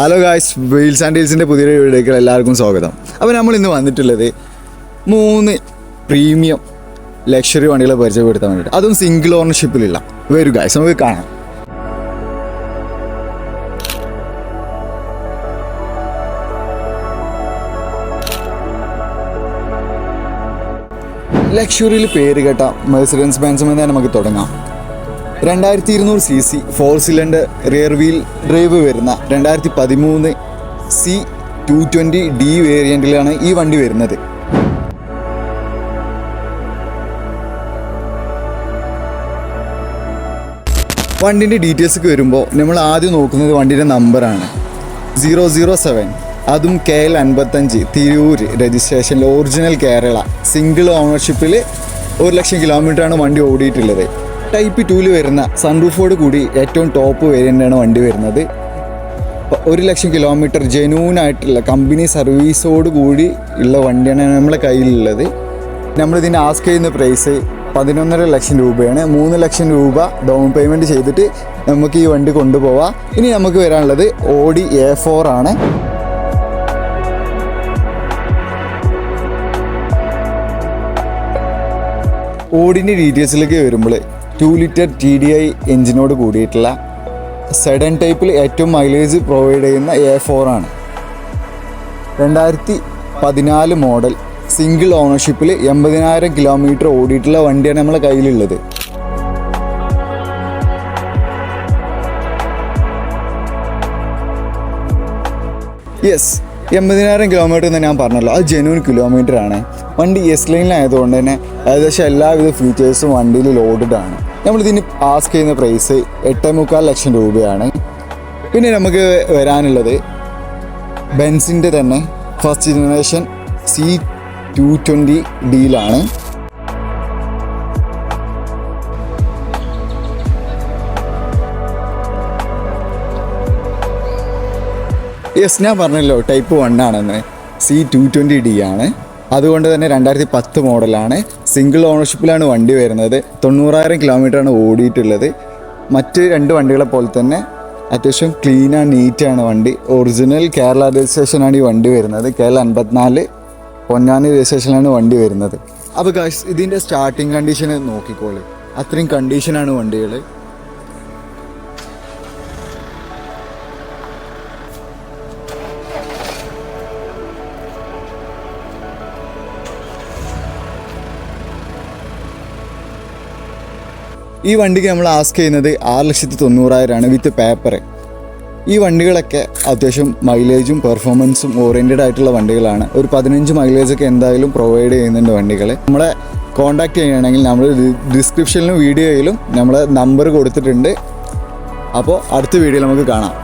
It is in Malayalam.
ഹലോ ഗായ്സ് വീൽസ് ആൻഡ് ഡീൽസിന്റെ പുതിയൊരു വീഡിയോയ്ക്ക് എല്ലാവർക്കും സ്വാഗതം. അപ്പോൾ നമ്മൾ ഇന്ന് വന്നിട്ടുള്ളത് മൂന്ന് പ്രീമിയം ലക്ഷറി വണ്ടികളെ പരിചയപ്പെടുത്താൻ വേണ്ടിയിട്ട്. അതും സിംഗിൾ ഓണർഷിപ്പിലുള്ള വരൂ ഗായ്സ് നമുക്ക് കാണാം. ലക്ഷറിയിൽ പേര് കേട്ട മെഴ്സിഡൻസ് ബാൻസും തന്നെ നമുക്ക് തുടങ്ങാം. രണ്ടായിരത്തി ഇരുന്നൂറ് C C four cylinder rear wheel drive വരുന്ന രണ്ടായിരത്തി പതിമൂന്ന് സി ടു ട്വന്റി ഡി വേരിയന്റിലാണ് ഈ വണ്ടി വരുന്നത്. വണ്ടിന്റെ ഡീറ്റെയിൽസൊക്കെ വരുമ്പോൾ നമ്മൾ ആദ്യം നോക്കുന്നത് വണ്ടിയുടെ നമ്പറാണ് സീറോ സീറോ സെവൻ അതും കെ എൽ അൻപത്തഞ്ച് തിരൂർ രജിസ്ട്രേഷനിൽ ഒറിജിനൽ കേരള സിംഗിൾ ഓണർഷിപ്പിൽ ഒരു ലക്ഷം കിലോമീറ്ററാണ് വണ്ടി ഓടിയിട്ടുള്ളത്. ടൈപ്പ് ടൂൽ വരുന്ന സൺറൂഫോട് കൂടി ഏറ്റവും ടോപ്പ് വേരിയന്റാണ് വണ്ടി വരുന്നത്. ഒരു ലക്ഷം കിലോമീറ്റർ ജെന്യൂൻ ആയിട്ടുള്ള കമ്പനി സർവീസോട് കൂടി ഉള്ള വണ്ടിയാണ് നമ്മളെ കയ്യിലുള്ളത്. നമ്മളിതിന് ആസ്ക് ചെയ്യുന്ന പ്രൈസ് പതിനൊന്നര ലക്ഷം രൂപയാണ്. മൂന്ന് ലക്ഷം രൂപ ഡൗൺ പേയ്മെന്റ് ചെയ്തിട്ട് നമുക്ക് ഈ വണ്ടി കൊണ്ടുപോവാം. ഇനി നമുക്ക് വരാനുള്ളത് ഓഡി എ ഫോർ ആണ്. ഓടിന്റെ ഡീറ്റെയിൽസിലേക്ക് വരുമ്പോൾ two litre T D I എഞ്ചിനോട് കൂടിയിട്ടുള്ള സെഡൻ ടൈപ്പിൽ ഏറ്റവും മൈലേജ് പ്രൊവൈഡ് ചെയ്യുന്ന എ ഫോർ ആണ്. രണ്ടായിരത്തി പതിനാല് മോഡൽ സിംഗിൾ ഓണർഷിപ്പിൽ എൺപതിനായിരം കിലോമീറ്റർ ഓടിയിട്ടുള്ള വണ്ടിയാണ് നമ്മളെ കയ്യിലുള്ളത്. യെസ് എൺപതിനായിരം കിലോമീറ്റർ എന്ന് ഞാൻ പറഞ്ഞല്ലോ. അത് ജെന്യൂൻ കിലോമീറ്റർ ആണ്. വണ്ടി എസ് ലൈനിലായതുകൊണ്ട് തന്നെ ഏകദേശം എല്ലാവിധ ഫീച്ചേഴ്സും വണ്ടിയിൽ ലോഡഡ് ആണ്. നമ്മളിതിന് ആസ്ക് ചെയ്യുന്ന പ്രൈസ് എട്ടേ മുക്കാൽ ലക്ഷം രൂപയാണ്. പിന്നെ നമുക്ക് വരാനുള്ളത് ബെൻസിന്റെ തന്നെ first generation C two twenty ഡിയിലാണ് yes ഞാൻ പറഞ്ഞല്ലോ ടൈപ്പ് വൺ ആണെന്ന്. സി ടു ട്വന്റി ഡി ആണ്. അതുകൊണ്ട് തന്നെ രണ്ടായിരത്തി പത്ത് മോഡലാണ്. സിംഗിൾ ഓണർഷിപ്പിലാണ് വണ്ടി വരുന്നത്. തൊണ്ണൂറായിരം കിലോമീറ്ററാണ് ഓടിയിട്ടുള്ളത്. മറ്റ് രണ്ട് വണ്ടികളെ പോലെ തന്നെ അത്യാവശ്യം ക്ലീൻ ആൻഡ് നീറ്റാണ് വണ്ടി. ഒറിജിനൽ കേരള രജിസ്ട്രേഷനാണ് ഈ വണ്ടി വരുന്നത്. കേരള അൻപത്തിനാല് പൊന്നാനി രജിസ്ട്രേഷനിലാണ് വണ്ടി വരുന്നത്. അപ്പോൾ ഇതിന്റെ സ്റ്റാർട്ടിങ് കണ്ടീഷൻ നോക്കിക്കോളൂ. അത്രയും കണ്ടീഷനാണ് വണ്ടികൾ ഈ വണ്ടിക്ക് നമ്മൾ ആസ്ക് ചെയ്യുന്നത് ആറ് ലക്ഷത്തി തൊണ്ണൂറായിരമാണ് വിത്ത് പേപ്പർ ഈ വണ്ടികളൊക്കെ അത്യാവശ്യം മൈലേജും പെർഫോമൻസും ഓറിയന്റഡ് ആയിട്ടുള്ള വണ്ടികളാണ്. ഒരു പതിനഞ്ച് മൈലേജൊക്കെ എന്തായാലും പ്രൊവൈഡ് ചെയ്യുന്നുണ്ട് വണ്ടികൾ നമ്മളെ കോൺടാക്ട് ചെയ്യുകയാണെങ്കിൽ നമ്മൾ ഡിസ്ക്രിപ്ഷനിലും വീഡിയോയിലും നമ്മൾ നമ്പർ കൊടുത്തിട്ടുണ്ട്. അപ്പോൾ അടുത്ത വീഡിയോയിൽ നമുക്ക് കാണാം.